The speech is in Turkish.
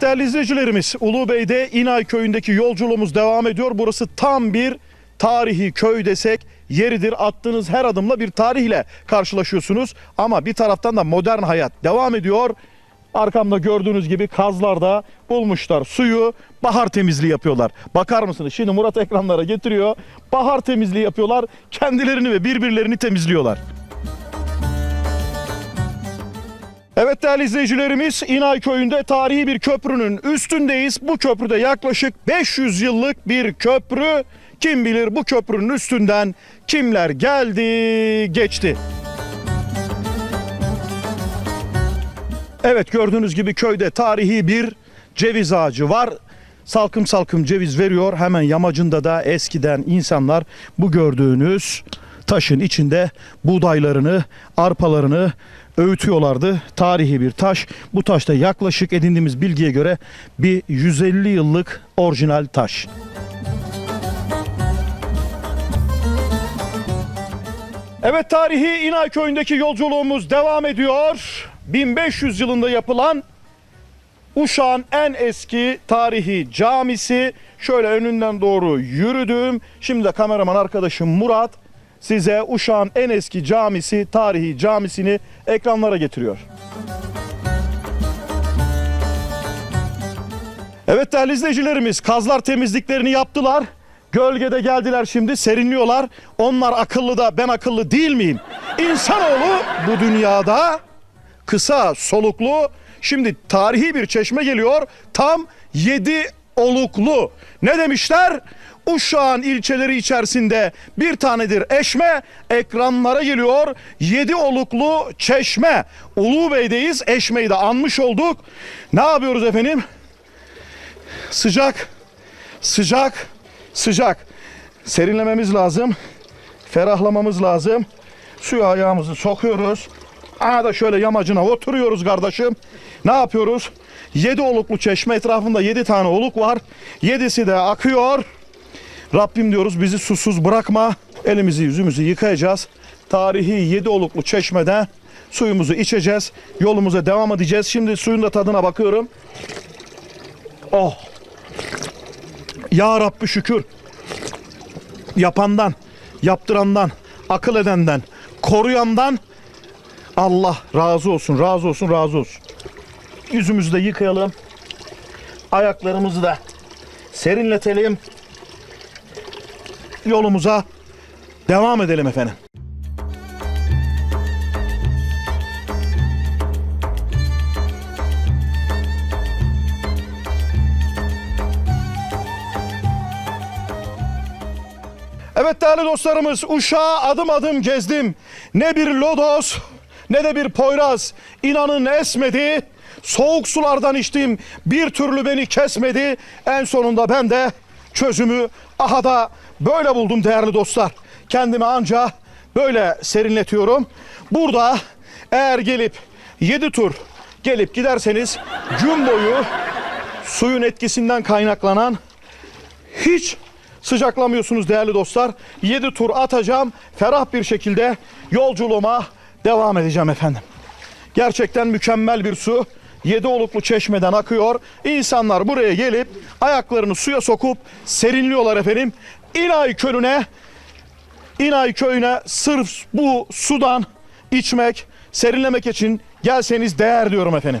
Değerli izleyicilerimiz, Ulubey'de İnay köyündeki yolculuğumuz devam ediyor. Burası tam bir tarihi köy desek yeridir. Attığınız her adımla bir tarihle karşılaşıyorsunuz. Ama bir taraftan da modern hayat devam ediyor. Arkamda gördüğünüz gibi kazlarda bulmuşlar suyu. Bahar temizliği yapıyorlar. Bakar mısınız? Şimdi Murat ekranlara getiriyor. Bahar temizliği yapıyorlar. Kendilerini ve birbirlerini temizliyorlar. Evet değerli izleyicilerimiz İnay köyünde tarihi bir köprünün üstündeyiz. Bu köprüde yaklaşık 500 yıllık bir köprü. Kim bilir bu köprünün üstünden kimler geldi geçti. Evet gördüğünüz gibi köyde tarihi bir ceviz ağacı var. Salkım salkım ceviz veriyor. Hemen yamacında da eskiden insanlar bu gördüğünüz taşın içinde buğdaylarını, arpalarını öğütüyorlardı. Tarihi bir taş. Bu taşta yaklaşık edindiğimiz bilgiye göre bir 150 yıllık orijinal taş. Evet tarihi İnay köyündeki yolculuğumuz devam ediyor. 1500 yılında yapılan Uşak'ın en eski tarihi camisi. Şöyle önünden doğru yürüdüm. Şimdi de kameraman arkadaşım Murat size Uşak'ın en eski camisi, tarihi camisini ekranlara getiriyor. Evet değerli izleyicilerimiz kazlar temizliklerini yaptılar. Gölgede geldiler şimdi serinliyorlar. Onlar akıllı da ben akıllı değil miyim? İnsanoğlu bu dünyada kısa soluklu şimdi tarihi bir çeşme geliyor. Tam 7 oluklu. Ne demişler? Uşağın ilçeleri içerisinde bir tanedir eşme ekranlara geliyor. 7 oluklu çeşme. Ulubey'deyiz. Eşme'yi de anmış olduk. Ne yapıyoruz efendim? Sıcak, sıcak, sıcak. Serinlememiz lazım. Ferahlamamız lazım. Suya ayağımızı sokuyoruz. Aha da şöyle yamacına oturuyoruz kardeşim. Ne yapıyoruz? Yedi oluklu çeşme etrafında yedi tane oluk var. Yedisi de akıyor. Rabbim diyoruz bizi susuz bırakma. Elimizi yüzümüzü yıkayacağız. Tarihi yedi oluklu çeşmede suyumuzu içeceğiz. Yolumuza devam edeceğiz. Şimdi suyun da tadına bakıyorum. Oh. Ya Rabbi şükür. Yapandan, yaptırandan, akıl edenden, koruyandan Allah razı olsun, razı olsun, razı olsun. Yüzümüzü de yıkayalım. Ayaklarımızı da serinletelim. Yolumuza devam edelim efendim. Evet değerli dostlarımız Uşağı adım adım gezdim. Ne bir lodos ne de bir poyraz. İnanın esmedi. Soğuk sulardan içtim. Bir türlü beni kesmedi. En sonunda ben de çözümü aha da böyle buldum değerli dostlar. Kendimi anca böyle serinletiyorum. Burada eğer gelip 7 tur gelip giderseniz gün boyu suyun etkisinden kaynaklanan hiç sıcaklamıyorsunuz değerli dostlar. 7 tur atacağım. Ferah bir şekilde yolculuğuma devam edeceğim efendim. Gerçekten mükemmel bir su. 7 oluklu çeşmeden akıyor. İnsanlar buraya gelip ayaklarını suya sokup serinliyorlar efendim. İnay Kölü'ne İnay köyüne sırf bu sudan içmek, serinlemek için gelseniz değer diyorum efendim.